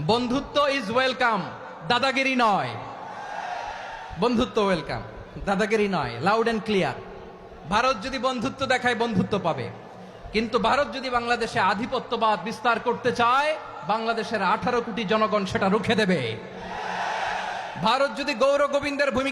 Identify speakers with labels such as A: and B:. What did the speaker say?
A: বন্ধুত্ব is welcome দাদাগিরি নয়। বন্ধুত্ব ওয়েলকাম দাদাগিরি নয় লাউড অ্যান্ড ক্লিয়ার ভারত যদি বন্ধুত্ব দেখায়, বন্ধুত্ব পাবে। কিন্তু ভারত যদি বাংলাদেশে আধিপত্যবাদ বিস্তার করতে চায়, বাংলাদেশের আঠারো কোটি জনগণ সেটা রুখে দেবে। ভারত যদি গৌর গোবিন্দের ভূমিকা